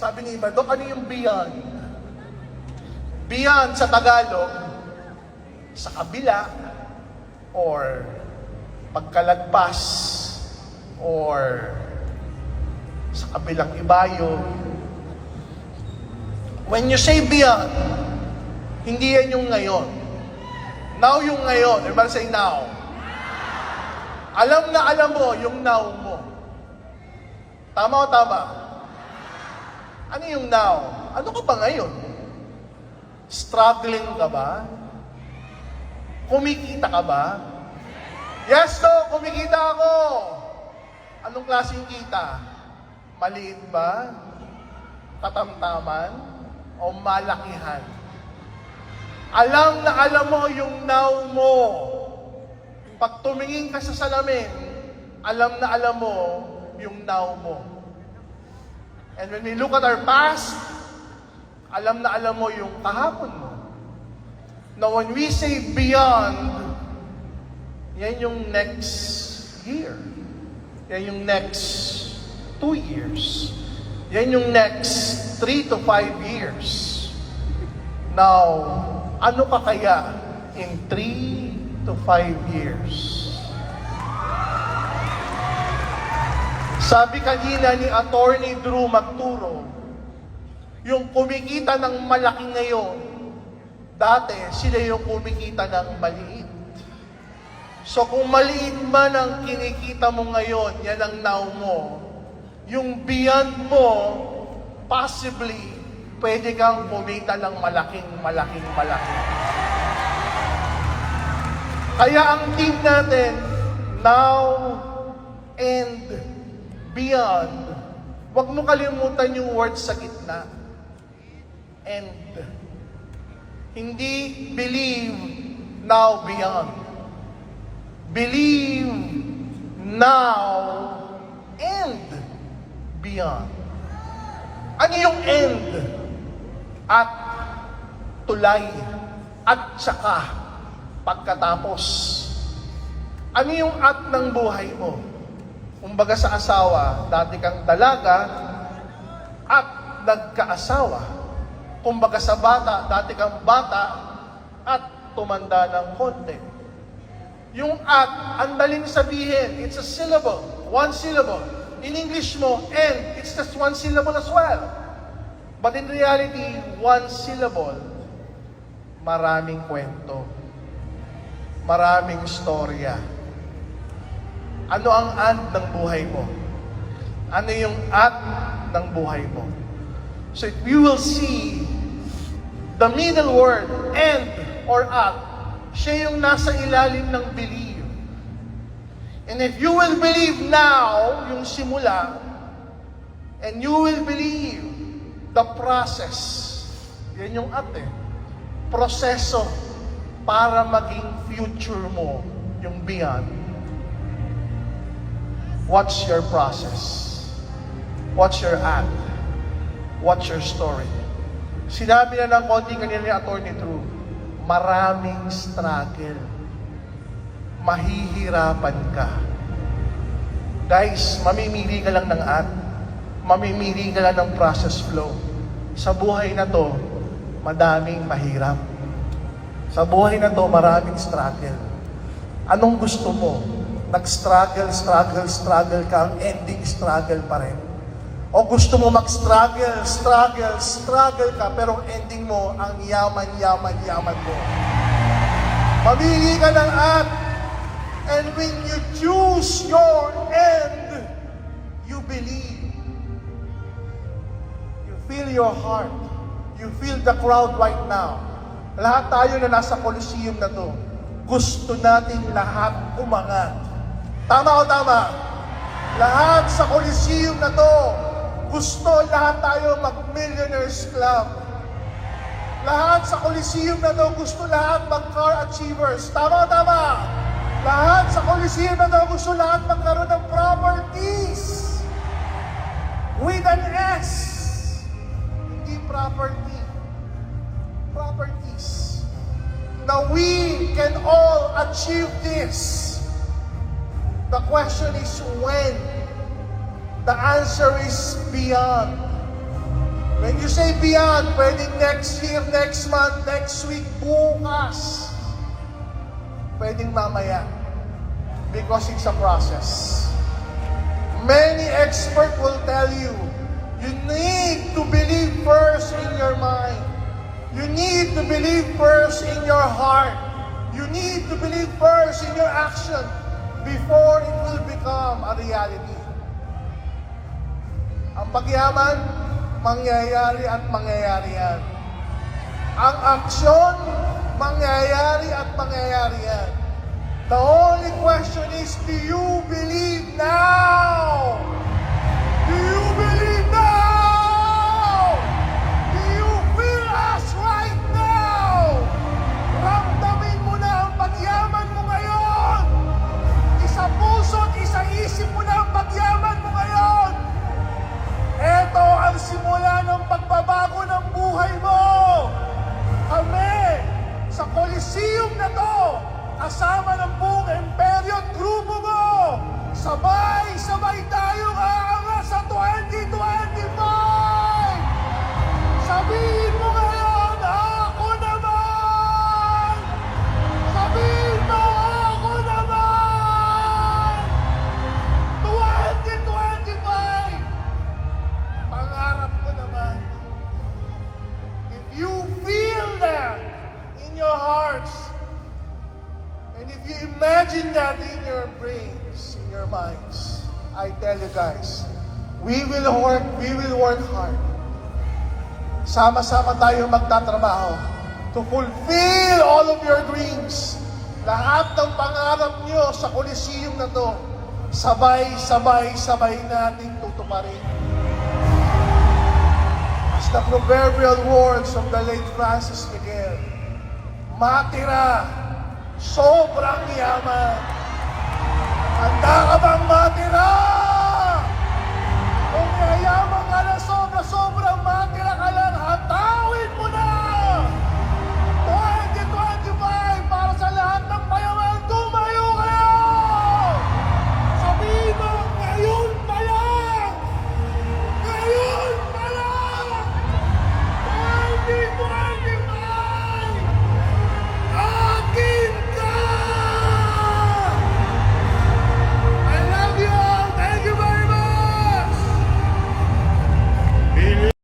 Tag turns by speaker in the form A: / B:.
A: Sabi ni iba, Dok, ano yung beyond? Beyond sa Tagalog, sa kabila, or pagkalagpas, or sa kabilang ibayo. When you say beyond, hindi yan yung ngayon. Now yung ngayon. Everybody say now. Alam na alam mo yung now mo. Tama o tama? Ano yung now? Ano ka ba ngayon? Struggling ka ba? Kumikita ka ba? Yes, no, kumikita ako. Anong klaseng kita? Maliit ba? Katamtaman? O malakihan? Alam na alam mo yung now mo. Pag tumingin ka sa salamin, alam na alam mo yung now mo. And when we look at our past, alam na alam mo yung kahapon mo. Now when we say beyond, yan yung next year. Yan yung next two years. Yan yung next three to five years. Now, ano ka kaya in three to five years? Sabi kanina ni Attorney Drew Magturo, yung kumikita ng malaki ngayon, dati sila yung kumikita ng maliit. So kung maliit man ang kinikita mo ngayon, yan ang now mo. Yung beyond mo, possibly, pwede kang kumita ng malaking, malaking, malaking. Kaya ang team natin, now beyond, huwag mo kalimutan yung word sa gitna. And. Hindi believe now beyond. Believe now and beyond. Ano yung end? At tulay. At saka pagkatapos. Ano yung at ng buhay mo? Kumbaga sa asawa, dati kang dalaga at nagkaasawa. Kumbaga sa bata, dati kang bata at tumanda ng konti. Yung at, ang daling sabihin, it's a syllable, one syllable. In English mo, and, it's just one syllable as well. But in reality, one syllable, maraming kwento. Maraming storya. Ano ang and ng buhay mo? Ano yung at ng buhay mo? So if you will see the middle word, and or at, siya yung nasa ilalim ng believe. And if you will believe now, yung simula, and you will believe the process, yan yung at eh, proseso para maging future mo, yung beyond. What's your process? What's your at? What's your story? Sinabi na ng konti kanina ni Attorney True, maraming struggle. Mahihirapan ka. Guys, mamimili ka lang ng at. Mamimili ka lang ng process flow. Sa buhay na to, madaming mahirap. Sa buhay na to, maraming struggle. Anong gusto mo? Nag-struggle, struggle, struggle ka, ang ending struggle pa rin. O gusto mo mag-struggle, struggle, struggle ka, pero ending mo, ang yaman, yaman, yaman mo. Mamili ka ng at, and when you choose your end, you believe. You feel your heart. You feel the crowd right now. Lahat tayo na nasa Coliseum na to, gusto nating lahat umangat. Tama o tama? Lahat sa Coliseum na to, gusto lahat tayo mag-millionaires club. Lahat sa Coliseum na to, gusto lahat mag-car achievers. Tama o tama? Lahat sa Coliseum na to, gusto lahat magkaroon ng properties. With an S. Hindi property. Properties. Now we can all achieve this. The question is when. The answer is beyond. When you say beyond, pwedeng next year, next month, next week, bukas. Pwedeng mamaya. Because it's a process. Many experts will tell you, you need to believe first in your mind. You need to believe first in your heart. You need to believe first in your action before it will become a reality. Ang pagyaman, mangyayari at mangyayari yan. Ang aksyon, mangyayari at mangyayari yan. The only question is, do you believe now? Do you Coliseum na to, kasama ng buong imperyo at grupo mo, sabay-sabay tayong aangat sa 2025! You imagine that in your brains, in your minds, I tell you guys, we will work, we will work hard. Sama-sama tayo magtatrabaho to fulfill all of your dreams. Lahat ng pangarap nyo sa Coliseum na to, sabay-sabay-sabay natin tutuparin. As the proverbial words of the late Francis Miguel, matira, Sobrang yaman. Handa ka bang matira? Kung yayaman ka na sobra-sobrang matira ka na,